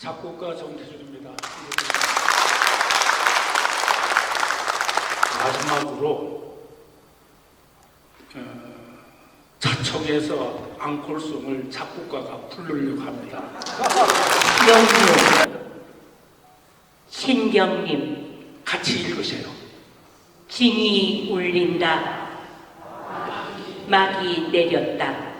작곡가 정태준입니다. 마지막으로 어, 자청에서 앙콜송을 작곡가가 부르려고 합니다. 영주 신경님 같이 읽으세요. 징이 울린다 막이 내렸다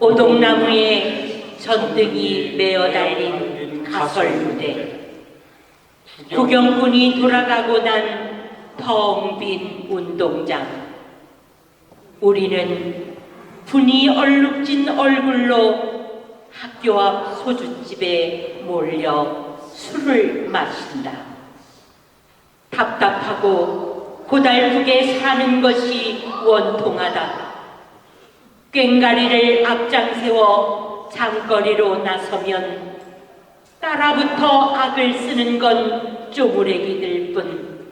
오동나무에 전등이 메어 달린 가설 무대 구경꾼이 돌아가고 난텅빈 운동장 우리는 분이 얼룩진 얼굴로 학교 앞 소주집에 몰려 술을 마신다. 답답하고 고달프게 사는 것이 원통하다. 꽹가리를 앞장세워 장거리로 나서면 따라붙어 악을 쓰는 건 쪼무레기들 뿐.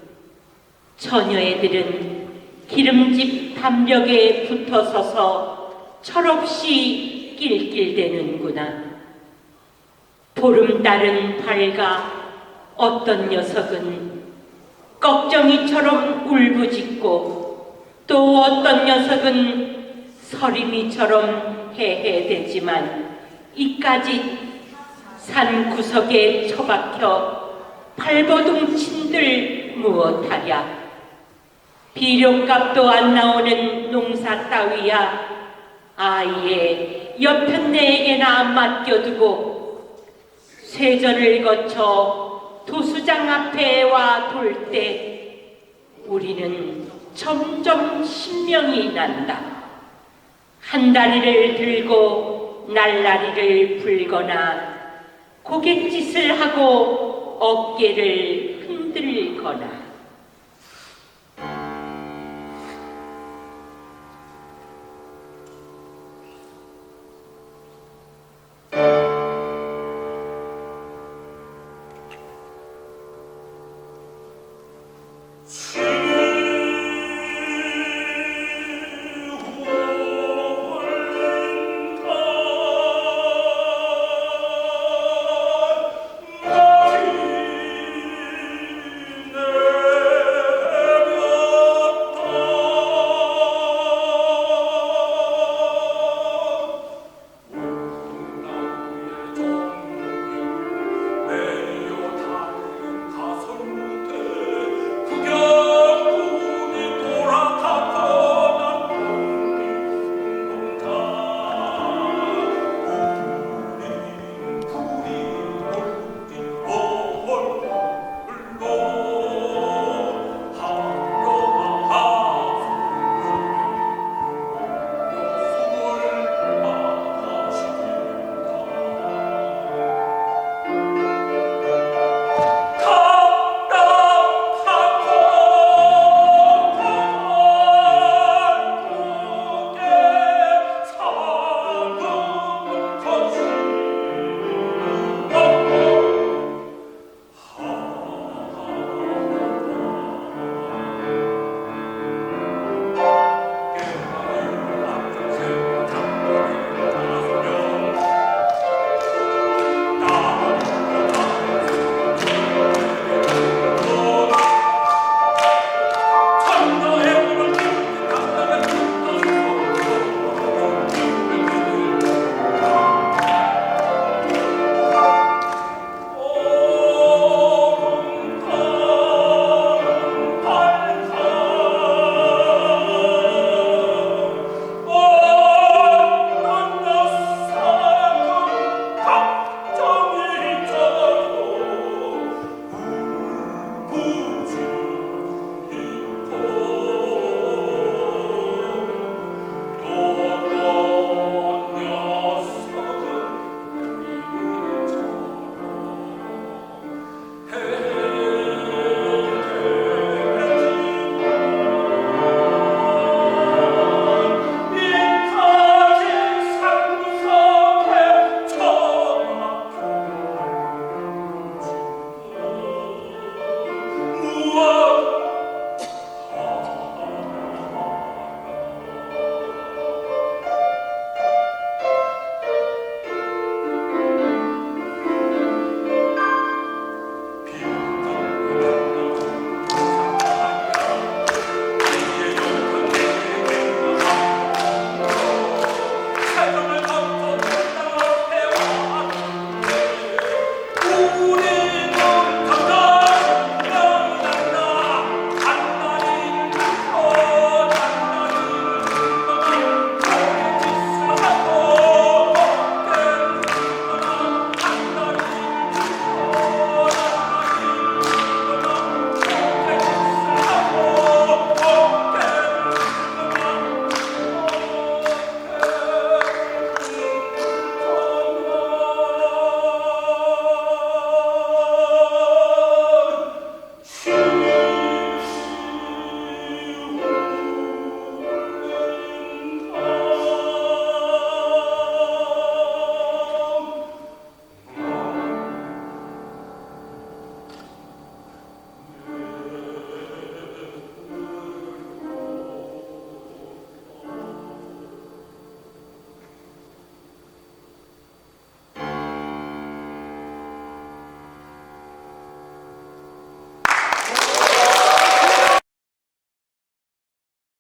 처녀애들은 기름집 담력에 붙어서서 철없이 낄낄대는구나. 보름달은 밝아 어떤 녀석은 꺽정이처럼 울부짖고 또 어떤 녀석은 서리미처럼 해해대지만 이까지 산 구석에 처박혀 발버둥친들 무엇하랴 비료값도 안 나오는 농사 따위야 아예 옆편네에게나 맡겨두고 세전을 거쳐 도수장 앞에 와 돌 때 우리는 점점 신명이 난다. 한 다리를 들고 날라리를 불거나 고갯짓을 하고 어깨를 흔들거나